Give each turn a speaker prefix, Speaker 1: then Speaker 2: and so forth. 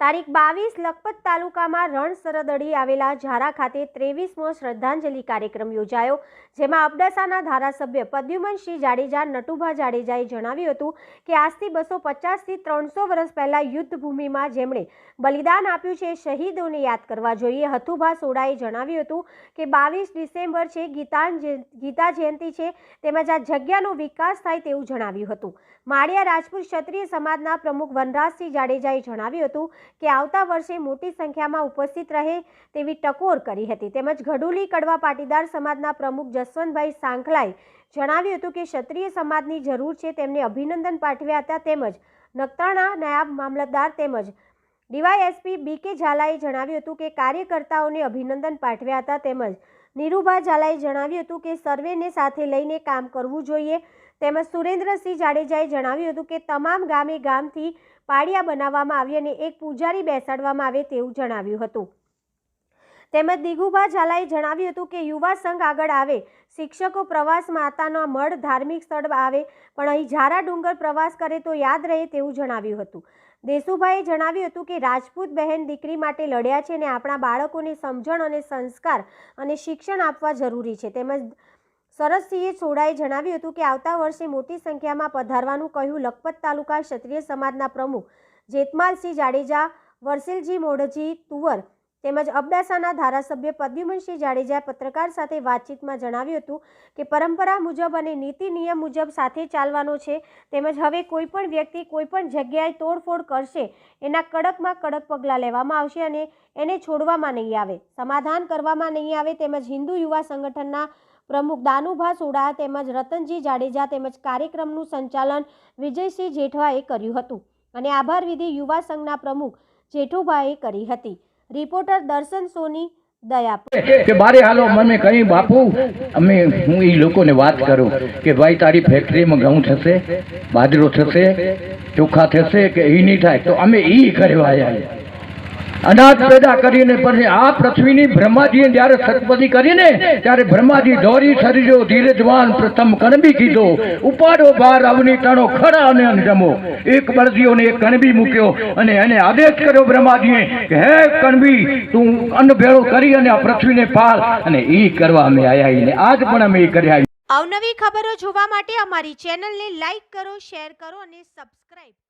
Speaker 1: તારીખ બાવીસ લખપત તાલુકામાં રણ સરદડી આવેલા ઝારા ખાતે ત્રેવીસમો શ્રદ્ધાંજલિ કાર્યક્રમ યોજાયો, જેમાં અબડાસાના ધારાસભ્ય પ્રદ્યુમનસિંહ જાડેજા, નટુભા જાડેજાએ જણાવ્યું હતું કે આજથી બસો પચાસથી ત્રણસો વર્ષ પહેલાં યુદ્ધભૂમિમાં જેમણે બલિદાન આપ્યું છે, શહીદોને યાદ કરવા જોઈએ. હથુભા સોડાએ જણાવ્યું હતું કે બાવીસ ડિસેમ્બર છે, ગીતાન ગીતા જયંતિ છે, તેમજ આ જગ્યાનો વિકાસ થાય તેવું જણાવ્યું હતું. માળિયા રાજપૂત ક્ષત્રિય સમાજના પ્રમુખ વનરાજસિંહ જાડેજાએ જણાવ્યું હતું કે આવતા વર્ષે મોટી સંખ્યામાં ઉપસ્થિત રહે તેવી ટકોર કરી હતી. તેમજ ઘડુલી કડવા પાટીદાર સમાજના પ્રમુખ જસવંતભાઈ સાંખલાએ જણાવ્યું હતું કે ક્ષત્રિય સમાજની જરૂર છે તેમને અભિનંદન પાઠવ્યા હતા. તેમજ નખત્રાણા નાયબ મામલતદાર તેમજ ડીવાયએસપી બી કે ઝાલાએ જણાવ્યું હતું કે કાર્યકર્તાઓને અભિનંદન પાઠવ્યા હતા. તેમજ નીરુભા ઝાલાએ જણાવ્યું હતું કે સર્વેને સાથે લઈને કામ કરવું જોઈએ. તેમજ સુરેન્દ્રસિંહ જાડેજાએ જણાવ્યું હતું કે તમામ ગામે ગામથી પાળિયા બનાવવામાં આવી અને એક પૂજારી બેસાડવામાં આવે તેવું જણાવ્યું હતું. તેમજ દિગુભા ઝાલાએ જણાવ્યું હતું કે યુવા સંઘ આગળ આવે, શિક્ષકો પ્રવાસ માતાનો મઢ ધાર્મિક સ્થળ આવે, પણ અહીં ઝારા ડુંગર પ્રવાસ કરે તો યાદ રહે તેવું જણાવ્યું હતું. દેસુભાઈએ જણાવ્યું હતું કે રાજપૂત બહેન દીકરી માટે લડ્યા છે અને આપણા બાળકોને સમજણ અને સંસ્કાર અને શિક્ષણ આપવા જરૂરી છે. તેમજ સરસસિંહે છોડાએ જણાવ્યું હતું કે આવતા વર્ષે મોટી સંખ્યામાં પધારવાનું કહ્યું લખપત તાલુકા ક્ષત્રિય સમાજના પ્રમુખ જેતમાલસિંહ જાડેજા, વરસેલજી મોઢજી, તુવર તેમજ અબડાસાના ધારાસભ્ય પ્રદ્યુમનસિંહ જાડેજાએ પત્રકાર સાથે વાતચીતમાં જણાવ્યું હતું કે પરંપરા મુજબ અને નીતિ નિયમ મુજબ સાથે ચાલવાનો છે. તેમજ હવે કોઈપણ વ્યક્તિ કોઈપણ જગ્યાએ તોડફોડ કરશે, એના કડકમાં કડક પગલાં લેવામાં આવશે અને એને છોડવામાં નહીં આવે, સમાધાન કરવામાં નહીં આવે. તેમજ હિન્દુ યુવા સંગઠનના પ્રમુખ દાનુભા સોડા તેમજ રતનજી જાડેજા તેમજ કાર્યક્રમનું સંચાલન વિજયસિંહ જેઠવાએ કર્યું હતું અને આભાર વિધિ યુવા સંઘના પ્રમુખ જેઠુભાઈએ કરી હતી. રિપોર્ટર દર્શન સોની
Speaker 2: કે બારે હાલો, મને કહી બાપુ, અમે, હું એ લોકોને વાત કરું કે ભાઈ, તારી ફેક્ટરીમાં ઘઉં થશે, બાજરો થશે, ચોખા થશે કે એ નહીં થાય, તો અમે એ કરવા આવ્યા અનાજ પેદા કરીને પછી આ પૃથ્વીની બ્રહ્માજીએ જ્યારે સતપદી કરીને ત્યારે બ્રહ્માજી દોરી શરીરો ધીરજવાન પ્રથમ કણબી કીધો. ઉપાડો બાર અવની તણો ખરા અને અંજમો. એક બળદીઓને એક કણબી મૂક્યો અને એને આદેશ કર્યો બ્રહ્માજીએ કે, હે કણબી, તું અન્ન ભેળો કરી અને આ પૃથ્વીને પાલ અને એ કરવા અમે આવ્યા ને. આજ પણ અમે એ કર્યા
Speaker 1: અવનવી ખબરો જોવા માટે અમારી ચેનલને લાઈક કરો, શેર કરો અને સબસ્ક્રાઇબ કરો.